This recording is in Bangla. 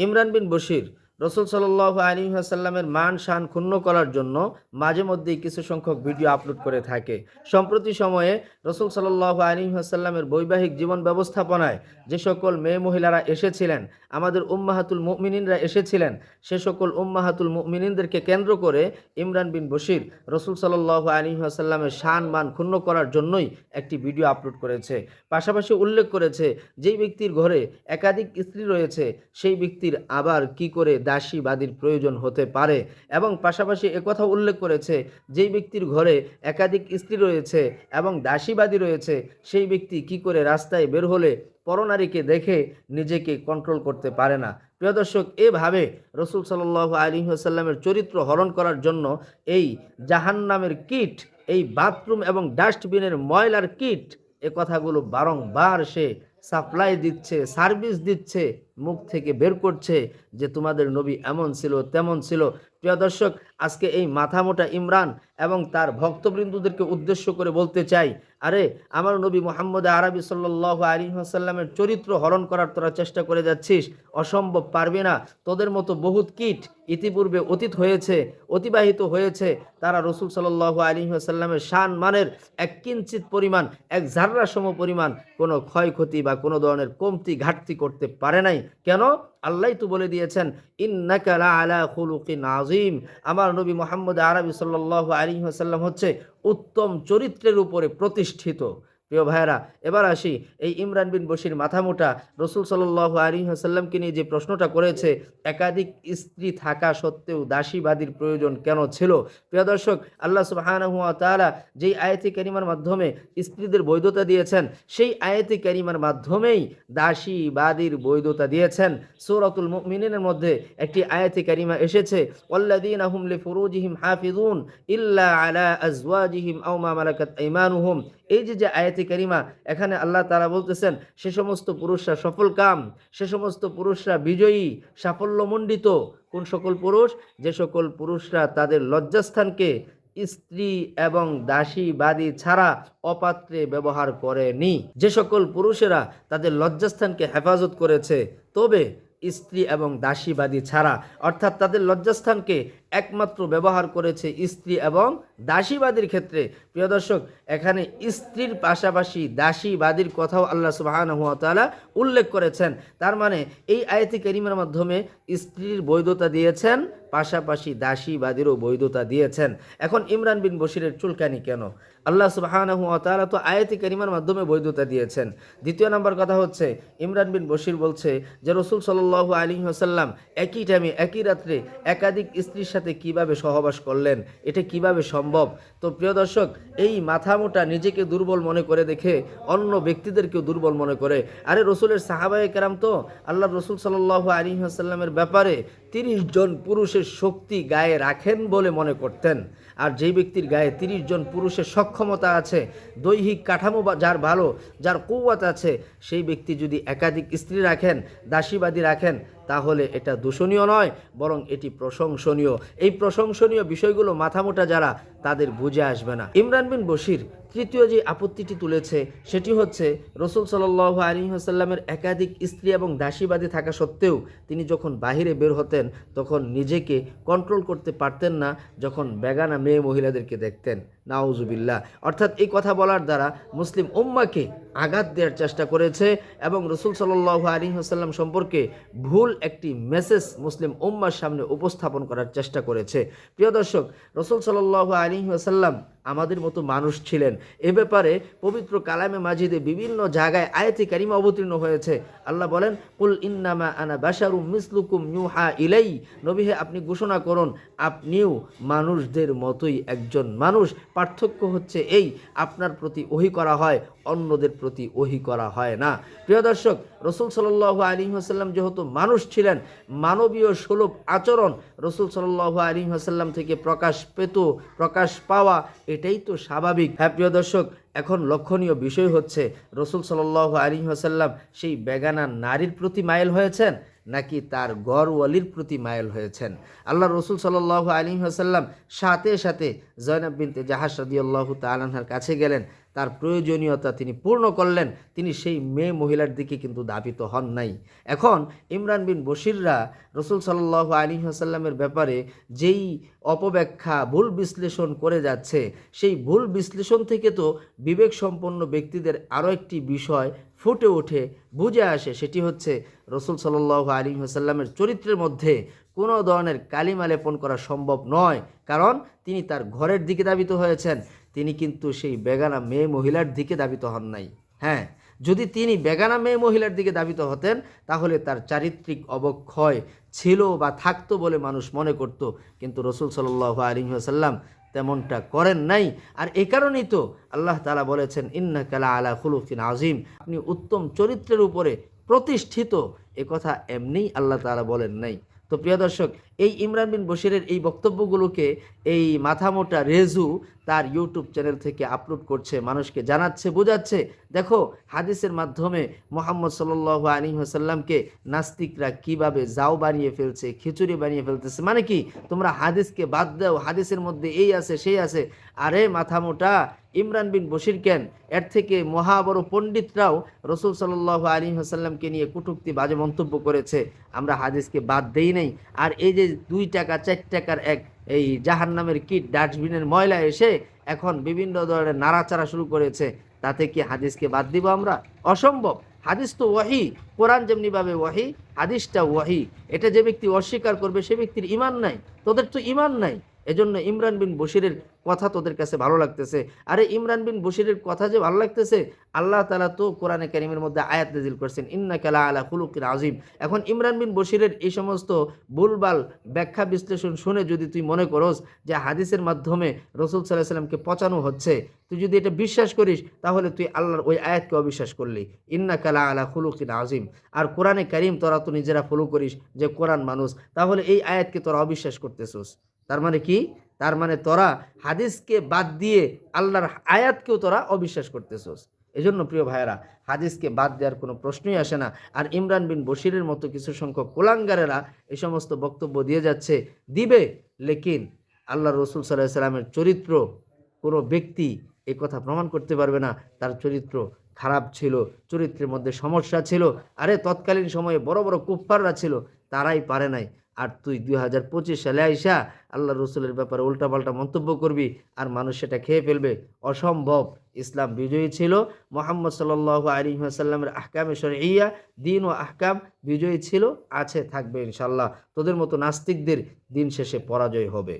ইমরান বিন বশির রসুল সাল্লাহ আলী আসাল্লামের মান শান ক্ষুণ্ণ করার জন্য মাঝে মধ্যেই কিছু সংখ্যক ভিডিও আপলোড করে থাকে। সম্প্রতি সময়ে রসুল সাল্লাহ আলী আসাল্লামের বৈবাহিক জীবন ব্যবস্থাপনায় যে সকল মেয়ে মহিলারা এসেছিলেন, আমাদের উম্মাহাতুল মুমিনিনরা এসেছিলেন, সে সকল উম্মাহাতুল মুমিনিনদেরকে কেন্দ্র করে ইমরান বিন বশির রসুল সাল্লাহ আলী আসাল্লামের শান মান ক্ষুণ্ণ করার জন্যই একটি ভিডিও আপলোড করেছে। পাশাপাশি উল্লেখ করেছে, যেই ব্যক্তির ঘরে একাধিক স্ত্রী রয়েছে, সেই ব্যক্তির আবার কি করে দাসী বাদীর প্রয়োজন হতে পারে এবং পাশাপাশি একথা উল্লেখ করেছে, যেই ব্যক্তির ঘরে একাধিক স্ত্রী রয়েছে এবং দাসীবাদী রয়েছে, সেই ব্যক্তি কি করে রাস্তায় বের হলে পরনারীকে দেখে নিজেকে কন্ট্রোল করতে পারে না। প্রিয় দর্শক, এভাবে রসুল সাল্লাহ আলী আসাল্লামের চরিত্র হরণ করার জন্য এই জাহান্নামের কিট, এই বাথরুম এবং ডাস্টবিনের ময়লার কিট, এ কথাগুলো বারংবার সে সাপ্লাই দিচ্ছে সার্ভিস দিচ্ছে মুখ থেকে বের করছে যে তোমাদের নবী এমন ছিল, তেমন ছিল। প্রিয় দর্শক, আজকে এই মাথামোটা ইমরান এবং তার ভক্তবৃন্দুদেরকে উদ্দেশ্য করে বলতে চাই, আরে, আমার নবী মোহাম্মদ আরবি সাল্লাহ আলী আসাল্লামের চরিত্র হরণ করার তোরা চেষ্টা করে যাচ্ছিস, অসম্ভব, পারবে না। তোদের মতো বহুত কিট ইতিপূর্বে অতীত হয়েছে, অতিবাহিত হয়েছে। তারা রসুল সাল্লাহ আলী আসাল্লামের শান মানের এক কিঞ্চিত পরিমাণ, এক জাররা সম পরিমাণ কোনো ক্ষয়ক্ষতি বা কোনো ধরনের কমতি ঘাটতি করতে পারে নাই। কেন? আল্লাহ তো বলে দিয়েছেন ইন্নাকালা আলা নাজিম আমার নবী মোহাম্মদ আরবি সাল্লাহ আলী হাসাল্লাম হচ্ছে উত্তম চরিত্রের উপরে প্রতিষ্ঠিত। প্রিয় ভাইয়েরা, এবার আসি এই ইমরান বিন বশির মাথামোটা। রসুল সাল্লাহ আলী আসাল্লামকে নিয়ে যে প্রশ্নটা করেছে, একাধিক স্ত্রী থাকা সত্ত্বেও দাসীবাদীর প্রয়োজন কেন ছিল? প্রিয় দর্শক, আল্লাহ সুবাহানহুয়া তালা যেই আয়াতি কারিমার মাধ্যমে স্ত্রীদের বৈধতা দিয়েছেন, সেই আয়াতি ক্যারিমার মাধ্যমেই দাসীবাদীর বৈধতা দিয়েছেন। সৌরাতুল মুমিনের মধ্যে একটি আয়াতি কারিমা এসেছে ওয়াল্লাদিন আহুম লি ফুরুজিহিম হাফিজুন ইল্লা আলা আজওয়াজিহিম আও মা মালাকাত আইমানুহুম। এই যে যে আয়াতি কারিমা, এখানে আল্লাহ তারা বলতেছেন, সে সমস্ত পুরুষরা সফল কাম, সে সমস্ত পুরুষরা বিজয়ী, সাফল্যমণ্ডিত। কোন সকল পুরুষ? যে সকল পুরুষরা তাদের লজ্জাস্থানকে স্ত্রী এবং দাসী বাদী ছাড়া অপাত্রে ব্যবহার করেনি। যে সকল পুরুষেরা তাদের লজ্জাস্থানকে হেফাজত করেছে, তবে স্ত্রী এবং দাসীবাদী ছাড়া। অর্থাৎ তাদের লজ্জাস্থানকে একমাত্র ব্যবহার করেছে স্ত্রী এবং দাসীবাদীর ক্ষেত্রে। প্রিয় দর্শক, এখানে স্ত্রীর পাশাপাশি দাসীবাদীর কথাও আল্লাহ সুবাহানহাতালা উল্লেখ করেছেন। তার মানে এই আয়তি করিমের মাধ্যমে স্ত্রীর বৈধতা দিয়েছেন পাশাপাশি দাসীবাদীরও বৈধতা দিয়েছেন। এখন ইমরান বিন বশিরের চুলকানি কেন? আল্লাহ সুবাহানহাতালা তো আয়াতি করিমার মাধ্যমে বৈধতা দিয়েছেন। দ্বিতীয় নম্বর কথা হচ্ছে, ইমরান বিন বশির বলছে যে রসুল সাল্লাহ আলী হাসাল্লাম একই টাইমে একই রাত্রে একাধিক স্ত্রীর সাথে কীভাবে সহবাস করলেন? এটা কীভাবে সম্ভব? তো প্রিয় দর্শক, এই মাথামোটা নিজেকে দুর্বল মনে করে দেখে, অন্য ব্যক্তিদেরকেও দুর্বল মনে করে। আরে রসুলের সাহাবায়ে কেরাম তো আল্লাহ রসুল সাল্লাহ আলী হাসাল্লামের ব্যাপারে তিরিশ জন পুরুষের শক্তি গায়ে রাখেন বলে মনে করতেন। আর যেই ব্যক্তির গায়ে তিরিশ জন পুরুষের সক্ষমতা আছে, দৈহিক কাঠামো বা যার ভালো, যার কৌয়াত আছে, সেই ব্যক্তি যদি একাধিক স্ত্রী রাখেন, দাসীবাদী রাখেন, তাহলে এটা দূষণীয় নয়, বরং এটি প্রশংসনীয়। এই প্রশংসনীয় বিষয়গুলো মাথামোটা যারা, তাদের বুঝে আসবে না। ইমরান বিন বশির তৃতীয় যে আপত্তিটি তুলেছে, সেটি হচ্ছে রসুল সাল্লাহ আলী আসাল্লামের একাধিক স্ত্রী এবং দাসীবাদী থাকা সত্ত্বেও তিনি যখন বাহিরে বের হতেন, তখন নিজেকে কন্ট্রোল করতে পারতেন না, যখন বেগানা মেয়ে মহিলাদেরকে দেখতেন। নাউজুবিল্লাহ। অর্থাৎ এই কথা বলার দ্বারা মুসলিম উম্মাকে আঘাত দেওয়ার চেষ্টা করেছে এবং রসুল সাল্লাহ আলী আসাল্লাম সম্পর্কে ভুল একটি মেসেজ মুসলিম উম্মার সামনে উপস্থাপন করার চেষ্টা করেছে। প্রিয় দর্শক, রসুল সাল্লাহ আলী আসাল্লাম আমাদের মতো মানুষ ছিলেন। এ ব্যাপারে পবিত্র কালামে মাজিদে বিভিন্ন জায়গায় আয়াতি কারিমা অবতীর্ণ হয়েছে। আল্লাহ বলেন, কুল ইন্নামা আনা বাশারু মিসলুকুম ইউহা ইলাই। নবীহে আপনি ঘোষণা করুন, আপনিও মানুষদের মতোই একজন মানুষ। পার্থক্য হচ্ছে এই, আপনার প্রতি ওহি করা হয়, অন্যদের প্রতি ওহি করা হয় না। প্রিয় দর্শক, রসুল সাল্লাহ আলী আসাল্লাম যেহেতু মানুষ ছিলেন, মানবীয় সুলভ আচরণ রসুল সাল্লাহ আলী আসাল্লাম থেকে প্রকাশ পেত, প্রকাশ পাওয়া এটাই তো স্বাভাবিক। হ্যাঁ প্রিয় দর্শক, এখন লক্ষণীয় বিষয় হচ্ছে, রসুল সাল্লাহ আলী আসাল্লাম সেই বেগানা নারীর প্রতি মাইল হয়েছেন। নাকি তার গড় ওয়ালির প্রতি মায়েল হয়েছেন। আল্লাহ রসুল সাল্লাহ আলী আসাল্লাম সাথে সাথে জয়নাব বিনতে জাহাজ রাদিয়াল্লাহ তালাহার কাছে গেলেন। তার প্রয়োজনীয়তা তিনি পূর্ণ করলেন। তিনি সেই মেয়ে মহিলার দিকে কিন্তু দাবিত হন নাই। এখন ইমরান বিন বশিররা রসুল সাল্লাহ আলী আসাল্লামের ব্যাপারে যেই অপব্যাখ্যা, ভুল বিশ্লেষণ করে যাচ্ছে, সেই ভুল বিশ্লেষণ থেকে তো বিবেক সম্পন্ন ব্যক্তিদের আরও একটি বিষয় ফুটে ওঠে, বুঝে আসে, সেটি হচ্ছে রসুল সাল্লাহ আলী আসাল্লামের চরিত্রের মধ্যে কোনো ধরনের কালিমা লেপন করা সম্ভব নয়। কারণ তিনি তার ঘরের দিকে দাবিত হয়েছেন। তিনি কিন্তু সেই বেগানা মেয়ে মহিলার দিকে দাবিত হন নাই। হ্যাঁ যদি তিনি বেগানা মেয়ে মহিলার দিকে দাবিত হতেন, তাহলে তার চারিত্রিক অবক্ষয় ছিল বা থাকতো বলে মানুষ মনে করত। কিন্তু রসুল সাল্লাহ আলী আসাল্লাম তেমনটা করেন নাই। আর এ কারণেই তো আল্লাহ তালা বলেছেন ইন্না কালা আলা খুলুফিন আজিম আপনি উত্তম চরিত্রের উপরে প্রতিষ্ঠিত, এ কথা এমনিই আল্লাহ তালা বলেন নাই। তো প্রিয় দর্শক, এই ইমরান বিন বশিরের এই বক্তব্যগুলোকে এই মাথামোটা রেজু তার ইউটিউব চ্যানেল থেকে আপলোড করছে, মানুষকে জানাচ্ছে, বোঝাচ্ছে। দেখো, হাদিসের মাধ্যমে মোহাম্মদ সাল্লাহ আলী হাসাল্লামকে নাস্তিকরা কীভাবে যাও বানিয়ে ফেলছে, খিচুড়ি বানিয়ে ফেলতেছে। মানে কি? তোমরা হাদিসকে বাদ দাও, হাদিসের মধ্যে এই আছে, সেই আছে। আরে মাথামোটা ইমরান বিন বশির কেন? এর থেকে মহা বড় পণ্ডিতরাও রসুল সাল্লাহ আলী হাসাল্লামকে নিয়ে কুটুক্তি বাজে মন্তব্য করেছে। আমরা হাদিসকে বাদ দেই নাই। আর এই যে দুই টাকা, চার টাকার এক এই জাহান নামের কিট ডাস্টবিনের ময়লা এসে এখন বিভিন্ন ধরনের নাড়াচাড়া শুরু করেছে, তাতে কি হাদিসকে বাদ দিব আমরা? অসম্ভব। হাদিস তো ওয়াহি। কোরআন যেমনিভাবে ওয়াহি, হাদিসটা ওয়াহি। এটা যে ব্যক্তি অস্বীকার করবে সে ব্যক্তির ইমান নাই। তোদের তো ইমান নাই। এজন্য ইমরান বিন বশিরের কথা তোদের কাছে ভালো লাগতেছে। আরে ইমরান বিন বশিরের কথা যে ভালো লাগতেছে, আল্লাহ তালা তো কোরআনে কারিমের মধ্যে আয়াত নাজিল করছেন ইন্না কালা আলা খুলুকির আজিম এখন ইমরান বিন বশিরের এই সমস্ত ভুলবাল ব্যাখ্যা বিশ্লেষণ শুনে যদি তুই মনে করস যে হাদিসের মাধ্যমে রসুল সাল্লাহ সাল্লামকে পচানো হচ্ছে, তুই যদি এটা বিশ্বাস করিস, তাহলে তুই আল্লাহর ওই আয়াতকে অবিশ্বাস করলি। ইন্না কালা আলা খুলুকিন আজিম আর কোরআনে কারিম তোরা তো নিজেরা ফলো করিস যে কোরআন মানুষ, তাহলে এই আয়াতকে তোরা অবিশ্বাস করতেছোস। তার মানে কি? তার মানে তোরা হাদিসকে বাদ দিয়ে আল্লাহর আয়াতকেও তোরা অবিশ্বাস করতেছোস। এজন্য প্রিয় ভাইয়েরা, হাদিসকে বাদ দেওয়ার কোনো প্রশ্নই আসে না। আর ইমরান বিন বশিরের মতো কিছু সংখ্যক কোলাঙ্গারেরা এই সমস্ত বক্তব্য দিয়ে যাচ্ছে। দিবে, লেকিন আল্লাহ রসুল সাল্লাহ সাল্লামের চরিত্র কোনো ব্যক্তি এ কথা প্রমাণ করতে পারবে না। তার চরিত্র খারাপ ছিল, চরিত্রের মধ্যে সমস্যা ছিল। আরে তৎকালীন সময়ে বড় বড় কুফফাররা ছিল, তারাই পারে নাই। আর তুই দুই হাজার পঁচিশ সালে আইসা আল্লাহ রসুলের ব্যাপারে উল্টাপাল্টা মন্তব্য করবি আর মানুষ সেটা খেয়ে ফেলবে। অসম্ভব। ইসলাম বিজয়ী ছিল। মোহাম্মদ সাল আলী সাল্লামের আহকামে ইয়া দিন ও আহকাম বিজয়ী ছিল। আছে থাকবে ইনশাল্লাহ তোদের মতো নাস্তিকদের দিন শেষে পরাজয় হবে।